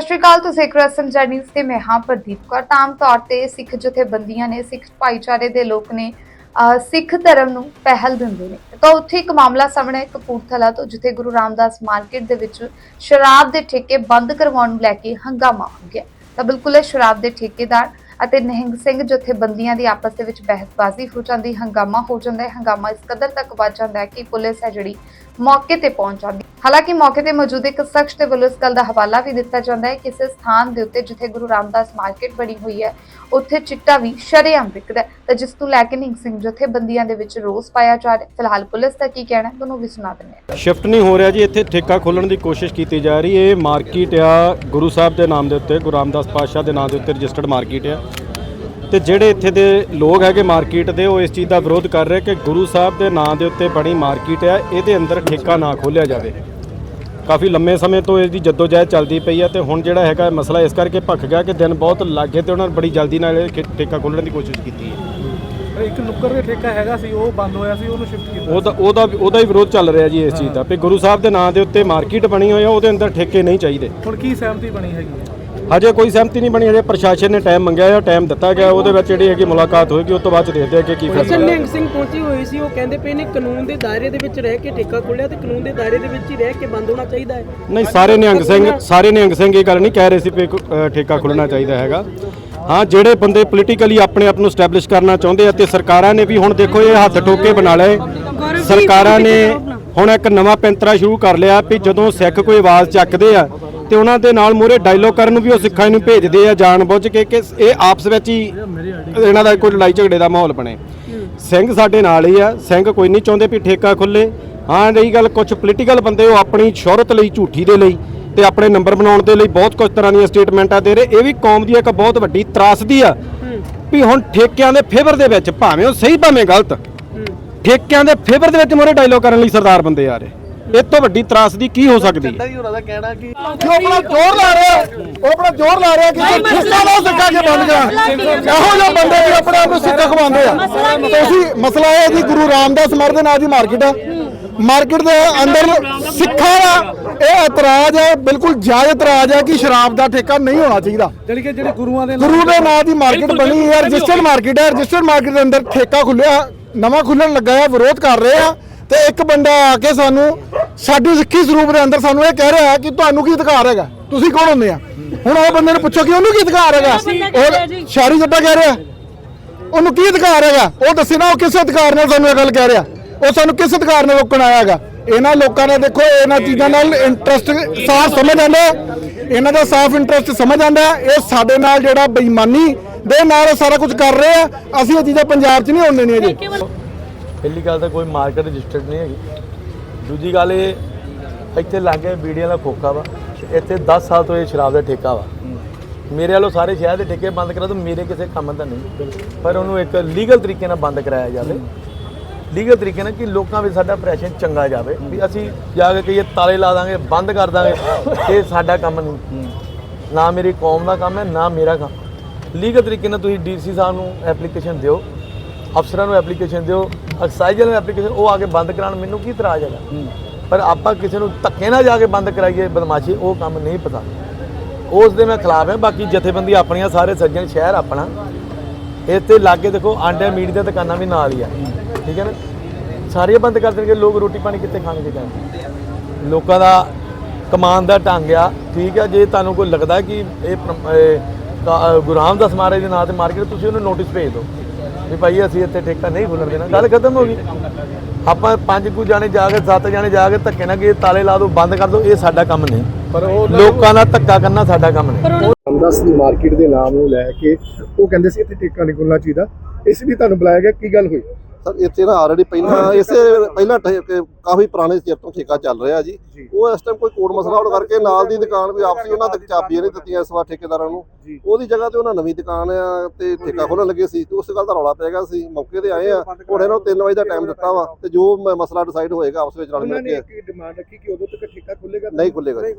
ਸਤਿ ਸ਼੍ਰੀ ਅਕਾਲ, ਤੁਸੀਂ ਇੱਕ ਜਰਨੀਸ ਤੇ ਮੈਂ ਹਾਂ ਪ੍ਰਦੀਪ ਕੌਰ। ਆਮ ਤੌਰ ਤੇ ਸਿੱਖ ਜਥੇਬੰਦੀਆਂ ਨੇ, ਸਿੱਖ ਭਾਈਚਾਰੇ ਦੇ ਲੋਕ ਨੇ ਸਿੱਖ ਧਰਮ ਨੂੰ ਪਹਿਲ ਦਿੰਦੇ ਨੇ। ਤਾਂ ਉੱਥੇ ਇੱਕ ਮਾਮਲਾ ਸਾਹਮਣੇ ਕਪੂਰਥਲਾ ਤੋਂ, ਜਿੱਥੇ ਗੁਰੂ ਰਾਮਦਾਸ ਮਾਰਕੀਟ ਦੇ ਵਿੱਚ ਸ਼ਰਾਬ ਦੇ ਠੇਕੇ ਬੰਦ ਕਰਵਾਉਣ ਨੂੰ ਲੈ ਕੇ ਹੰਗਾਮਾ ਹੋ ਗਿਆ। ਤਾਂ ਬਿਲਕੁਲ ਸ਼ਰਾਬ ਦੇ ਠੇਕੇਦਾਰ ਅਤੇ ਨਿਹੰਗ ਸਿੰਘ ਜਥੇਬੰਦੀਆਂ ਦੀ ਆਪਸ ਦੇ ਵਿੱਚ ਬਹਿਸਬਾਜ਼ੀ ਹੋ ਜਾਂਦੀ, ਹੰਗਾਮਾ ਹੋ ਜਾਂਦਾ ਹੈ। ਹੰਗਾਮਾ ਇਸ ਕਦਰ ਤੱਕ ਵੱਧ ਜਾਂਦਾ ਹੈ ਕਿ ਪੁਲਿਸ ਹੈ ਜਿਹੜੀ ਮੌਕੇ ਤੇ ਪਹੁੰਚ ਜਾਂਦੀ। ਹਾਲਾਂਕਿ ਮੌਕੇ ਤੇ ਮੌਜੂਦ ਇੱਕ ਸ਼ਖਸ ਤੇ ਵੱਲੋਂ ਇਸ ਗੱਲ ਦਾ ਹਵਾਲਾ ਵੀ ਦਿੱਤਾ ਜਾਂਦਾ ਹੈ ਕਿਸੇ ਸਥਾਨ ਦੇ ਉੱਤੇ ਜਿੱਥੇ ਗੁਰੂ ਰਾਮਦਾਸ ਮਾਰਕੀਟ ਬਣੀ ਹੋਈ ਹੈ, ਉੱਥੇ ਚਿੱਟਾ ਵੀ ਸ਼ਰੇਆਮ ਵਿਕਦਾ ਤਾਂ ਜਿਸ ਤੋਂ ਲੈ ਕੇ ਨਿਹੰਗ ਸਿੰਘ ਜਥੇਬੰਦੀਆਂ ਦੇ ਵਿੱਚ ਰੋਸ ਪਾਇਆ ਜਾ ਰਿਹਾ ਫਿਲਹਾਲ ਪੁਲਿਸ ਦਾ ਕੀ ਕਹਿਣਾ ਤੁਹਾਨੂੰ ਵੀ ਸੁਣਾ ਦਿੰਦੇ ਹਾਂ। ਸ਼ਿਫਟ ਨਹੀਂ ਹੋ ਰਿਹਾ ਜੀ, ਇੱਥੇ ਠੇਕਾ ਖੋਲਣ ਦੀ ਕੋਸ਼ਿਸ਼ ਕੀਤੀ ਜਾ ਰਹੀ ਹੈ। ਇਹ ਮਾਰਕੀਟ ਆ, ਗੁਰੂ ਸਾਹਿਬ ਦੇ ਨਾਮ ਦੇ ਉੱਤੇ, ਗੁਰੂ ਰਾਮਦਾਸ ਪਾਤਸ਼ਾਹ ਦੇ ਨਾਮ ਦੇ ਉੱਤੇ ਰਜਿਸਟਰਡ ਮਾਰਕੀਟ ਆ। ਤੇ ਜਿਹੜੇ ਇੱਥੇ ਦੇ ਲੋਕ ਹੈਗੇ ਮਾਰਕੀਟ ਦੇ ਉਹ ਇਸ ਚੀਜ਼ ਦਾ ਵਿਰੋਧ ਕਰ ਰਹੇ ਕਿ ਗੁਰੂ ਸਾਹਿਬ ਦੇ ਨਾਮ ਦੇ ਉੱਤੇ ਬਣੀ ਮਾਰਕੀਟ ਆ ਇਹਦੇ ਅੰਦਰ ਠੇਕਾ ਨਾ ਖੋਲਿਆ ਜਾਵੇ। ਕਾਫੀ ਲੰਮੇ ਸਮੇਂ ਤੋਂ ਇਸ ਦੀ ਜਦੋਜਹਿਦ ਚੱਲਦੀ ਪਈ ਹੈ ਤੇ ਹੁਣ ਜਿਹੜਾ ਹੈਗਾ ਮਸਲਾ ਇਸ ਕਰਕੇ ਭੱਖ ਗਿਆ ਕਿ ਦਿਨ ਬਹੁਤ ਲੱਗੇ ਤੇ ਉਹਨਾਂ ਨੇ ਬੜੀ ਜਲਦੀ ਨਾਲ ਇਹ ਠੇਕਾ ਖੋਲਣ ਦੀ ਕੋਸ਼ਿਸ਼ ਕੀਤੀ ਹੈ। ਇੱਕ ਨੁੱਕਰ ਦੇ ਠੇਕਾ ਹੈਗਾ ਸੀ ਉਹ ਬੰਦ ਹੋਇਆ ਸੀ ਉਹਨੂੰ ਸ਼ਿਫਟ ਕੀਤਾ ਉਹਦਾ ਉਹਦਾ ਉਹਦਾ ਹੀ ਵਿਰੋਧ ਚੱਲ ਰਿਹਾ ਜੀ ਇਸ ਚੀਜ਼ ਦਾ ਵੀ ਗੁਰੂ ਸਾਹਿਬ ਦੇ ਨਾਂ ਦੇ ਉੱਤੇ ਮਾਰਕੀਟ ਬਣੀ ਹੋਈ ਆ ਉਹਦੇ ਅੰਦਰ ਠੇਕੇ ਨਹੀਂ ਚਾਹੀਦੇ। ਹੁਣ ਕੀ ਸਹਿਮਤੀ ਬਣੀ ਹੈਗੀ ਹੈ? ਹਜੇ ਕੋਈ ਸਹਿਮਤੀ ਨਹੀਂ ਬਣੀ ਹਜੇ ਪ੍ਰਸ਼ਾਸਨ ਨੇ ਟਾਈਮ ਮੰਗਿਆ ਹੈ ਟਾਈਮ ਦਿੱਤਾ ਗਿਆ ਉਹਦੇ ਵਿੱਚ ਜਿਹੜੀ ਹੈਗੀ ਮੁਲਾਕਾਤ ਹੋਏਗੀ ਉਸ ਤੋਂ ਬਾਅਦ ਦੇਖਦੇ ਹਾਂ ਕਿ ਕੀ ਫੈਸਲਾ ਸਰ ਨਿਹੰਗ ਸਿੰਘ ਪਹੁੰਚੀ ਹੋਈ ਸੀ ਉਹ ਕਹਿੰਦੇ ਪਏ ਨੇ ਕਾਨੂੰਨ ਦੇ ਦਾਇਰੇ ਦੇ ਵਿੱਚ ਰਹਿ ਕੇ ਠੇਕਾ ਖੋਲਿਆ ਤੇ ਕਾਨੂੰਨ ਦੇ ਦਾਇਰੇ ਦੇ ਵਿੱਚ ਹੀ ਰਹਿ ਕੇ ਬੰਦ ਹੋਣਾ ਚਾਹੀਦਾ ਹੈ। ਨਹੀਂ ਸਾਰੇ ਨਿਹੰਗ ਸਿੰਘ ਸਾਰੇ ਨਿਹੰਗ ਸਿੰਘ ਇਹ ਗੱਲ ਨਹੀਂ ਕਹਿ ਰਹੇ ਸੀ ਅ, ਠੇਕਾ ਖੁੱਲਣਾ ਚਾਹੀਦਾ ਹੈਗਾ। ਹਾਂ ਜਿਹੜੇ ਬੰਦੇ ਪੋਲੀਟੀਕਲੀ ਆਪਣੇ ਆਪ ਨੂੰ ਸਟੈਬਲਿਸ਼ ਕਰਨਾ ਚਾਹੁੰਦੇ ਆ ਤੇ ਸਰਕਾਰਾਂ ਨੇ ਵੀ ਹੁਣ ਦੇਖੋ ਇਹ ਹੱਥ ਠੋਕੇ ਬਣਾ ਲਏ। ਸਰਕਾਰਾਂ ਨੇ ਹੁਣ ਇੱਕ ਨਵਾਂ ਪੈਂਤਰਾ ਸ਼ੁਰੂ ਕਰ ਲਿਆ ਵੀ ਜਦੋਂ ਸਿੱਖ ਕੋਈ ਆਵਾਜ਼ ਚੱਕਦੇ ਆ ਤੇ ਉਹਨਾਂ ਦੇ ਨਾਲ ਮੂਹਰੇ ਡਾਇਲੋਗ ਕਰਨ ਨੂੰ ਵੀ ਉਹ ਸਿੱਖਾਂ ਨੂੰ ਭੇਜਦੇ ਆ ਜਾਣ ਬੁੱਝ ਕੇ ਕਿ ਇਹ ਆਪਸ ਵਿੱਚ ਹੀ ਇਹਨਾਂ ਦਾ ਕੋਈ ਲੜਾਈ ਝਗੜੇ ਦਾ ਮਾਹੌਲ ਬਣੇ। ਸਿੰਘ ਸਾਡੇ ਨਾਲ ਹੀ ਆ, ਸਿੰਘ ਕੋਈ ਨਹੀਂ ਚਾਹੁੰਦੇ ਵੀ ਠੇਕਾ ਖੁੱਲੇ। ਹਾਂ, ਰਹੀ ਗੱਲ ਕੁਝ ਪੋਲੀਟੀਕਲ ਬੰਦੇ ਉਹ ਆਪਣੀ ਸ਼ੋਹਰਤ ਲਈ, ਝੂਠੀ ਦੇ ਲਈ ਤੇ ਆਪਣੇ ਨੰਬਰ ਬਣਾਉਣ ਦੇ ਲਈ ਬਹੁਤ ਕੁਝ ਤਰ੍ਹਾਂ ਦੀਆਂ ਸਟੇਟਮੈਂਟਾਂ ਦੇ ਰਹੇ। ਇਹ ਵੀ ਕੌਮ ਦੀ ਇੱਕ ਬਹੁਤ ਵੱਡੀ ਤਰਾਸਦੀ ਆ ਵੀ ਹੁਣ ਠੇਕਿਆਂ ਦੇ ਫੇਵਰ ਦੇ ਵਿੱਚ ਭਾਵੇਂ ਉਹ ਸਹੀ ਭਾਵੇਂ ਗਲਤ, ਠੇਕਿਆਂ ਦੇ ਫੇਵਰ ਦੇ ਵਿੱਚ ਮੋਰੇ ਡਾਇਲੋਗ ਕਰਨ ਲਈ ਸਰਦਾਰ ਬੰਦੇ ਆ ਰਹੇ। ਇਹ ਤੋਂ ਵੱਡੀ ਤਰਾਸਦੀ ਕੀ ਹੋ ਸਕਦੀ ਹੈ? ਜੀ ਉਹਨਾਂ ਦਾ ਕਹਿਣਾ ਕਿ ਜੋ ਆਪਣਾ ਜ਼ੋਰ ਲਾ ਰਿਹਾ ਉਹ ਆਪਣਾ ਜ਼ੋਰ ਲਾ ਰਿਹਾ ਕਿ ਠੇਕਾ ਨਾ ਸਿੱਕਾ ਕੇ ਬੰਦ ਕਰਾਂ? ਇਹੋ ਜਿਹੇ ਬੰਦੇ ਵੀ ਆਪਣੇ ਆਪ ਨੂੰ ਸਿੱਕਾ ਖਵਾਉਂਦੇ ਆ। ਤੁਸੀਂ ਮਸਲਾ ਇਹ ਹੈ ਜੀ ਗੁਰੂ ਰਾਮਦਾਸ ਮਰ ਦੇ ਨਾਂ ਦੀ ਮਾਰਕੀਟ ਆ। ਮਾਰਕੀਟ ਦੇ ਅੰਦਰ ਸਿੱਖਾਂ ਦਾ ਇਹ ਇਤਰਾਜ਼ ਹੈ ਬਿਲਕੁਲ ਜਾਇਜ਼ ਇਤਰਾਜ਼ ਹੈ ਕਿ ਸ਼ਰਾਬ ਦਾ ਠੇਕਾ ਨਹੀਂ ਹੋਣਾ ਚਾਹੀਦਾ। ਜਿਹੜੀ ਕਿ ਜਿਹੜੇ ਗੁਰੂਆਂ ਦੇ ਗੁਰੂ ਦੇ ਨਾਂ ਦੀ ਮਾਰਕੀਟ ਬਣੀ ਹੈ ਰਜਿਸਟਰਡ ਮਾਰਕੀਟ ਹੈ ਰਜਿਸਟਰਡ ਮਾਰਕੀਟ ਦੇ ਅੰਦਰ ਠੇਕਾ ਖੁੱਲਿਆ ਨਵਾਂ ਖੁੱਲਣ ਲੱਗਾ ਹੈ ਵਿਰੋਧ ਕਰ ਰਹੇ ਆ। ਤੇ ਇੱਕ ਬੰਦਾ ਆ ਕੇ ਸਾਨੂੰ ਸਾਡੀ ਸਿੱਖੀ ਸਰੂਪ ਦੇ ਅੰਦਰ ਸਾਨੂੰ ਇਹ ਕਹਿ ਰਿਹਾ ਹੈ ਕਿ ਤੁਹਾਨੂੰ ਕੀ ਅਧਿਕਾਰ ਹੈਗਾ? ਤੁਸੀਂ ਕੌਣ ਹੁੰਦੇ ਆ? ਹੁਣ ਉਹ ਬੰਦੇ ਨੂੰ ਪੁੱਛੋ ਕਿ ਉਹਨੂੰ ਕੀ ਅਧਿਕਾਰ ਹੈਗਾ? ਉਹ ਸ਼ਹਿਰੀ ਜੱਟਾ ਕਹਿ ਰਿਹਾ। ਉਹਨੂੰ ਕੀ ਅਧਿਕਾਰ ਹੈਗਾ? ਉਹ ਦੱਸੇ ਨਾ ਉਹ ਕਿਸ ਅਧਿਕਾਰ ਨਾਲ ਸਾਨੂੰ ਇਹ ਗੱਲ ਕਹਿ ਰਿਹਾ। ਉਹ ਸਾਨੂੰ ਕਿਸ ਅਧਿਕਾਰ ਨਾਲ ਰੋਕਣ ਆਇਆ ਹੈਗਾ? ਇਹਨਾਂ ਲੋਕਾਂ ਨੇ ਦੇਖੋ ਇਹਨਾਂ ਚੀਜ਼ਾਂ ਨਾਲ ਇੰਟਰਸਟ ਸਾਫ਼ ਸਮਝ ਆਉਂਦਾ। ਇਹਨਾਂ ਦਾ ਸਾਫ਼ ਇੰਟਰਸਟ ਸਮਝ ਆਉਂਦਾ। ਇਹ ਸਾਡੇ ਨਾਲ ਜਿਹੜਾ ਬੇਈਮਾਨੀ ਦੇ ਨਾਲ ਸਾਰਾ ਕੁਝ ਕਰ ਰਹੇ ਆ। ਅਸੀਂ ਇਹ ਚੀਜ਼ਾਂ ਪੰਜਾਬ 'ਚ ਨਹੀਂ ਹੋਣ ਦੇਣੀਆਂ ਜੀ। ਪਹਿਲੀ ਗੱਲ ਤਾਂ ਕੋਈ ਮਾਰਕੀਟ ਰਜਿਸਟਰਡ ਨਹੀਂ ਹੈਗੀ। ਦੂਜੀ ਗੱਲ ਇਹ, ਇੱਥੇ ਲਾਗੇ ਬੀੜੀਆਂ ਦਾ ਖੋਖਾ ਵਾ, ਇੱਥੇ 10 ਸਾਲ ਤੋਂ ਇਹ ਸ਼ਰਾਬ ਦਾ ਠੇਕਾ ਵਾ। ਮੇਰੇ ਵੱਲੋਂ ਸਾਰੇ ਸ਼ਹਿਰ ਦੇ ਠੇਕੇ ਬੰਦ ਕਰਾ ਦੋ, ਮੇਰੇ ਕਿਸੇ ਕੰਮ ਦਾ ਨਹੀਂ। ਪਰ ਉਹਨੂੰ ਇੱਕ ਲੀਗਲ ਤਰੀਕੇ ਨਾਲ ਬੰਦ ਕਰਾਇਆ ਜਾਵੇ। ਲੀਗਲ ਤਰੀਕੇ ਨਾਲ ਕਿ ਲੋਕਾਂ ਵਿੱਚ ਸਾਡਾ ਪ੍ਰੈਸ਼ਨ ਚੰਗਾ ਜਾਵੇ, ਵੀ ਅਸੀਂ ਜਾ ਕੇ ਕਹੀਏ ਤਾਲੇ ਲਾ ਦਾਂਗੇ, ਬੰਦ ਕਰ ਦਾਂਗੇ ਇਹ ਸਾਡਾ ਕੰਮ ਨਹੀਂ। ਨਾ ਮੇਰੀ ਕੌਮ ਦਾ ਕੰਮ ਹੈ, ਨਾ ਮੇਰਾ ਕੰਮ। ਲੀਗਲ ਤਰੀਕੇ ਨਾਲ ਤੁਸੀਂ ਡੀਸੀ ਸਾਹਿਬ ਨੂੰ ਐਪਲੀਕੇਸ਼ਨ ਦਿਓ, ਅਫਸਰਾਂ ਨੂੰ ਐਪਲੀਕੇਸ਼ਨ ਦਿਓ ਐਕਸਾਈਜ਼ ਐਪਲੀਕੇਸ਼ਨ ਉਹ ਆ ਕੇ ਬੰਦ ਕਰਾਉਣ ਮੈਨੂੰ ਕੀ ਇਤਰਾਜ਼ ਹੈਗਾ? ਪਰ ਆਪਾਂ ਕਿਸੇ ਨੂੰ ਧੱਕੇ ਨਾਲ ਜਾ ਕੇ ਬੰਦ ਕਰਾਈਏ ਬਦਮਾਸ਼ੀ ਉਹ ਕੰਮ ਨਹੀਂ ਪਤਾ ਉਸ ਦੇ ਮੈਂ ਖਿਲਾਫ ਹਾਂ ਬਾਕੀ ਜਥੇਬੰਦੀ ਆਪਣੀਆਂ ਸਾਰੇ ਸੱਜਣ ਸ਼ਹਿਰ ਆਪਣਾ। ਇੱਥੇ ਲਾਗੇ ਦੇਖੋ ਆਂਡੇ ਮੀਟ ਦੀਆਂ ਦੁਕਾਨਾਂ ਵੀ ਨਾਲ ਹੀ ਆ। ਠੀਕ ਹੈ ਨਾ? ਸਾਰੀਆਂ ਬੰਦ ਕਰ ਦੇਣਗੇ ਲੋਕ ਰੋਟੀ ਪਾਣੀ ਕਿੱਥੇ ਖਾਣਗੇ ਕਹਿੰਦੇ ਲੋਕਾਂ ਦਾ ਕਮਾਨ ਦਾ ਢੰਗ ਆ ਠੀਕ ਆ? ਜੇ ਤੁਹਾਨੂੰ ਕੋਈ ਲੱਗਦਾ ਕਿ ਇਹ ਪ੍ਰਮ- ਇਹ ਕਾ- ਗੁਰੂ ਰਾਮਦਾਸ ਮਹਾਰਾਜ ਦੇ ਨਾਂ ਤੇ ਮਾਰਕੀਟ ਤੁਸੀਂ ਉਹਨੂੰ ਨੋਟਿਸ ਭੇਜ ਦਿਓ। ਵੀ ਭਾਈ ਅਸੀਂ ਇੱਥੇ ਠੇਕਾ ਨਹੀਂ ਖੁੱਲਣ ਦੇਣਾ। ਗੱਲ ਖਤਮ ਹੋ ਗਈ। ਆਪਾਂ ਪੰਜ ਕੁ ਜਾਣੇ ਜਾ ਕੇ ਸੱਤ ਜਾਣੇ ਜਾ ਕੇ ਧੱਕੇ ਨਾਲ ਕਿ ਤਾਲੇ ਲਾ ਦਿਓ ਬੰਦ ਕਰ ਦਿਓ ਇਹ ਸਾਡਾ ਕੰਮ ਨਹੀਂ। ਪਰ ਉਹ ਲੋਕਾਂ ਦਾ ਧੱਕਾ ਕਰਨਾ ਸਾਡਾ ਕੰਮ ਨਹੀਂ। ਰਾਮਦਾਸ ਦੀ ਮਾਰਕੀਟ ਦੇ ਨਾਮ ਨੂੰ ਲੈ ਕੇ ਉਹ ਕਹਿੰਦੇ ਸੀ ਇੱਥੇ ਠੇਕਾ ਨਹੀਂ ਖੁੱਲਣਾ ਚਾਹੀਦਾ। ਇਸ ਲਈ ਤੁਹਾਨੂੰ ਬੁਲਾਇਆ ਗਿਆ ਕੀ ਗੱਲ ਹੋਈ? ਸਰ ਇੱਥੇ ਨਾ ਆਲਰੇਡੀ ਪਹਿਲਾਂ ਇਸੇ ਪਹਿਲਾਂ ਠੇ- ਕਾਫੀ ਪੁਰਾਣੇ ਚਿਰ ਤੋਂ ਠੇਕਾ ਚੱਲ ਰਿਹਾ ਜੀ। ਉਹ ਇਸ ਟਾਈਮ ਕੋਈ ਕੋਡ ਮਸਲਾ ਹੋਣ ਕਰਕੇ ਨਾਲ ਦੀ ਦੁਕਾਨ ਵੀ ਆਪਸੀ ਉਹਨਾਂ ਤੱਕ ਚਾਬੀਆਂ ਨਹੀਂ ਦਿੱਤੀਆਂ ਇਸ ਵਾਰ ਠੇਕੇਦਾਰਾਂ ਨੂੰ। ਉਹਦੀ ਜਗ੍ਹਾ ਤੇ ਉਹਨਾਂ ਨਵੀਂ ਦੁਕਾਨ ਆ ਤੇ ਠੇਕਾ ਖੋਲਣ ਲੱਗੇ ਸੀ ਤੇ ਉਸ ਗੱਲ ਦਾ ਰੌਲਾ ਪੈ ਗਿਆ ਸੀ। ਮੌਕੇ ਤੇ ਆਏ ਆ ਹੁਣ ਇਹਨਾਂ ਨੂੰ 3 ਵਜੇ ਦਾ ਟਾਈਮ ਦਿੱਤਾ ਵਾ ਤੇ ਜੋ ਮ- ਮਸਲਾ ਡਿਸਾਈਡ ਹੋਏਗਾ ਆਪਸ ਵਿੱਚ ਰਲ ਉਹਨਾਂ ਮਿਲ ਨੇ ਕੇ। ਇੱਕ ਡਿਮਾਂਡ ਰੱਖੀ ਕਿ ਉਦੋਂ ਤੱਕ ਠੇਕਾ ਖੁੱਲੇਗਾ ਨਹੀਂ ਖੁੱਲੇਗਾ ਜੀ।